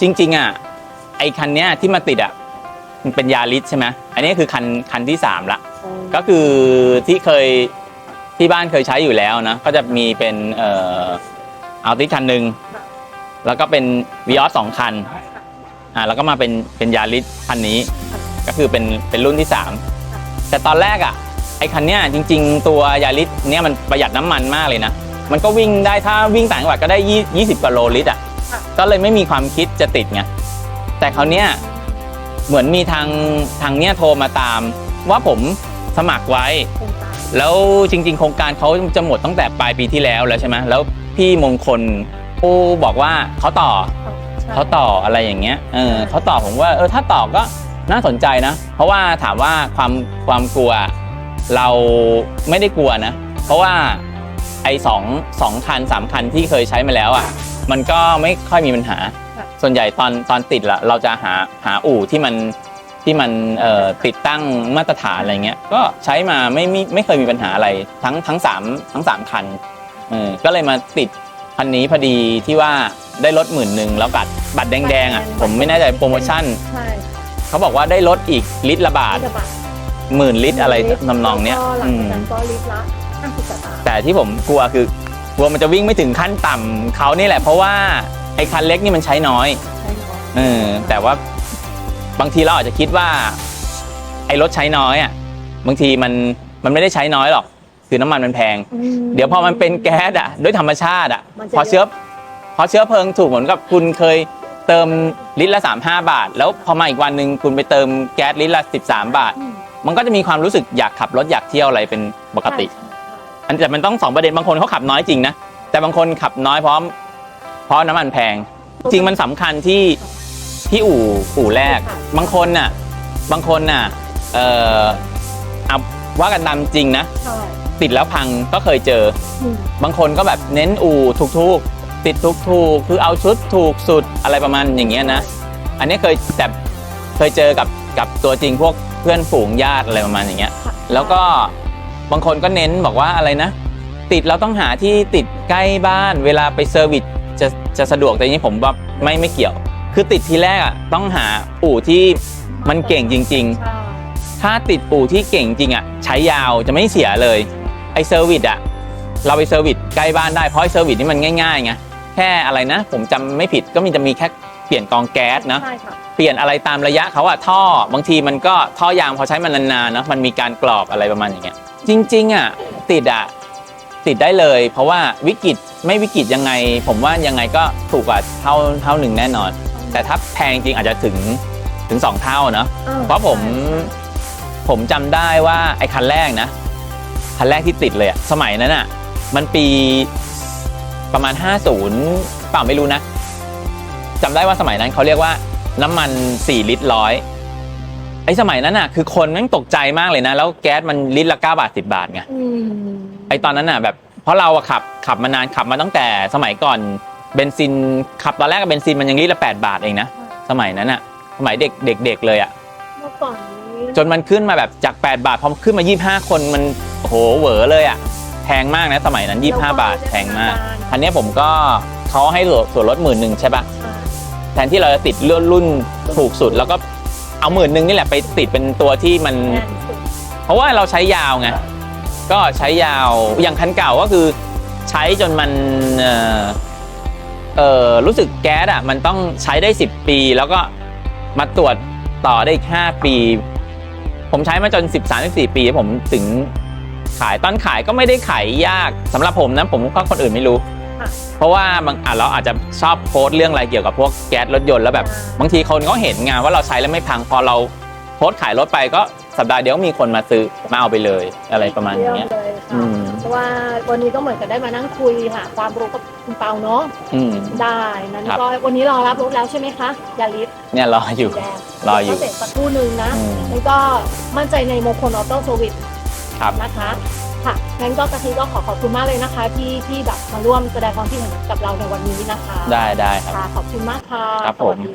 จริงๆอะไอคันเนี้ยที่มาติดอะมันเป็นยาริสใช่ไหมอันนี้คือคันคันที่สามละก็คือที่เคยที่บ้านเคยใช้อยู่แล้วนะก็จะมีเป็นเอ่อเอาติคันหนึ่งแล้วก็เป็นวีออสสองคันอ่าแล้วก็มาเป็นเป็นยาริสคันนี้ ก็คือเป็นเป็นรุ่นที่สามแต่ตอนแรกอะไอคันเนี้ยจริง ๆ ตัวยาริสเนี้ยมันประหยัดน้ำมันมากเลยนะมันก็วิ่งได้ถ้าวิ่งต่างจังหวัดก็ได้ยี่20กิโลลิตรอะ ก็เลยไม่มีความคิดจะติดไงแต่คราวเนี้ยเหมือนมีทางทางเนี้ยโทรมาตาม ว่าผมสมัครไว้โครงการแล้วจริง ๆ โครงการเขาจะหมดตั้งแต่ปลายปีที่แล้วแล้วใช่ไหมแล้วพี่มงคลผู้บอกว่าเขาต่อใช่เขาต่ออะไรอย่างเงี้ยเออเขาต่อผมว่าเออถ้าต่อก็น่าสนใจนะ เพราะว่าถามว่าความความกลัวเราไม่ได้กลัวนะ เพราะว่าไอ้สองสองคันสามคันที่เคยใช้มาแล้วอะ มันก็ไม่ค่อยมีปัญหาส่วนใหญ่ตอนตอนติดละเราจะหาหาอู่ที่มันที่มันเอ่อติดตั้งมาตรฐานอะไรเงี้ยก็ใช้มาไม่ไม่ไม่เคยมีปัญหาอะไรทั้งทั้งสามทั้งสามคันเออก็เลยมาติดคันนี้พอดีที่ว่าได้ลดหมื่นหนึ่งแล้วบัตรบัตรแดงๆอะผมไม่แน่ใจโปรโมชั่น ใช่เขาบอกว่าได้ลดอีกลิตรละบาทจะบาทหมื่นลิตรอะไรทำนองเนี้ยแล้วก็หลัอืงจากมนั้นก็ลิตรละ50สตางค์แต่ที่ผมกลัวคือ กลัวมันจะวิ่งไม่ถึงขั้นต่ำเขานี่แหละเพราะว่าไอ้คันเล็กนี่มันใช้น้อยใช่เนาะเออแต่ว่าบางทีเราอาจจะคิดว่า ไอ้รถใช้น้อยอะบางทีมันมันไม่ได้ใช้น้อยหรอก คือน้ำมันมันแพงอืมเดี๋ยวพอมันเป็นแก๊สอะด้วยธรรมชาติอะมันจะพอเชื้อพอเชื้อเพลิงถูกเหมือนกับคุณเคยเติมลิตรละ 35 บาท แล้วพอมาอีกวันหนึ่งคุณไปเติมแก๊สลิตรละ 13 บาทอืมมันก็จะมีความรู้สึกอยากขับรถอยากเที่ยวอะไรเป็นปกติใช่ อันแต่มันต้องสองประเด็นบางคนเขาขับน้อยจริงนะ แต่บางคนขับน้อยเพราะเพราะน้ำมันแพง จริงมันสำคัญที่ที่อู่อู่แรก บางคนน่ะ บางคนน่ะ เออเอาว่ากันตามจริงนะ ใช่ติดแล้วพังก็เคยเจอ อืมบางคนก็แบบเน้นอู่ถูกๆ ติดถูกๆ คือเอาชุดถูกสุดอะไรประมาณอย่างเงี้ยนะ อันนี้เคยแต่เคยเจอกับกับตัวจริงพวกเพื่อนฝูงญาติอะไรประมาณอย่างเงี้ย ค่ะแล้วก็ บางคนก็เน้นบอกว่าอะไรนะ ติดเราต้องหาที่ติดใกล้บ้าน เวลาไปเซอร์วิสจะจะสะดวกแต่นี้ผมว่าไม่ไม่เกี่ยว คือติดทีแรกอะต้องหาอู่ที่มันเก่งจริงๆใช่ถ้าติดอู่ที่เก่งจริงอะใช้ยาวจะไม่เสียเลยไอเซอร์วิสอะเราไปเซอร์วิสใกล้บ้านได้เพราะไอเซอร์วิสนี่มันง่ายๆไงแค่อะไรนะ ผมจำไม่ผิดก็มีจะมีแค่เป ลี่ยนกองแก๊สนะใช่ค่ะเปลี่ยนอะไรตามระยะเขาอะท่อบางทีมันก็ท่อยางพอใช้มันนานๆนะมันมีการกรอบอะไรประมาณอย่างเงี้ยจริง ๆอะติดอะติดได้เลย เพราะว่าวิกฤตไม่วิกฤตยังไง ผมว่ายังไงก็ถูกกว่าเท่าเท่าหนึ่งแน่นอน แต่ถ้าแพงจริงอาจจะถึงถึงสองเท่าเนาะออเพราะผมผมจำได้ว่าไอ้คันแรกนะ คันแรกที่ติดเลยอะสมัยนั้นอะมันปีประมาณ 50เปล่าไม่รู้นะ จำได้ว่าสมัยนั้นเขาเรียกว่าน้ำมัน 4 ลิตรร้อยไอ้สมัยนั้นอะคือคนแม่งตกใจมากเลยนะ แล้วแก๊สมันลิตรละ 9 บาท 10 บาทไงอืมไอ้ตอนนั้นอะแบบเพราะเราอะขับขับมานานขับมาตั้งแต่สมัยก่อนเบนซินขับตอนแรกกับเบนซินมันยังลิตรละ 8 บาทเองนะสมัยนั้นอะสมัยเด็กเด็กๆเลยอะเมื่อก่อนนี้จนมันขึ้นมาแบบจาก 8 บาทพอขึ้นมา 25 คนมันโอ้โหเหวอเลยอะแพงมากนะสมัยนั้น 25 บาทแพงมากคันนี้ผมก็เขาให้ส่วนลดหมื่นหนึ่งใช่ปะใช่ แทนที่เราจะติดรุ่นรุ่นถูกสุด แล้วก็เอาหมื่นหนึ่งนี่แหละไปติดเป็นตัวที่มันแน่นสุดเพราะว่าเราใช้ยาวไงก็ใช้ยาวอย่างคันเก่าก็คือใช้จนมันเอ่อเออรู้สึกแก๊สอะมันต้องใช้ได้ 10 ปี แล้วก็มาตรวจต่อได้อีก 5 ปี ผมใช้มาจน 13 14 ปี ผมถึงขายตอนขายก็ไม่ได้ขายยากสำหรับผมนะผมก็คนอื่นไม่รู้ค่ะ เพราะว่าบางอะเราอาจจะชอบโพสต์เรื่องอะไรเกี่ยวกับพวกแก๊สรถยนต์แล้วแบบบางทีคนก็เห็นไงว่าเราใช้แล้วไม่พังพอเราโพสต์ขายรถไปก็สัปดาห์เดียวก็มีคนมาซื้อมาเอาไปเลยอะไรประมาณอย่างเงี้ย เลยอืค่ะม เพราะว่าวันนี้ก็เหมือนกับได้มานั่งคุยหาความรู้กับคุณเปาเนาะอืม ได้นั้นครับ ก็วันนี้รอรับรถแล้วใช่ไหมคะยาลิสเนี่ยรออยู่สีแดงรออยู่ก็เสร็จสักครู่หนึ่งนะอืม แล้วก็มั่นใจในโมโคออโต้โซวิตครับ นะคะ ค่ะงั้นก็กะทิก็ขอขอบคุณมากเลยนะคะ ที่ที่แบบมาร่วมแสดงความคิดเห็นกับเราในวันนี้นะคะ ได้ได้ครับ ค่ะขอบคุณมากค่ะครับผม สวัสดี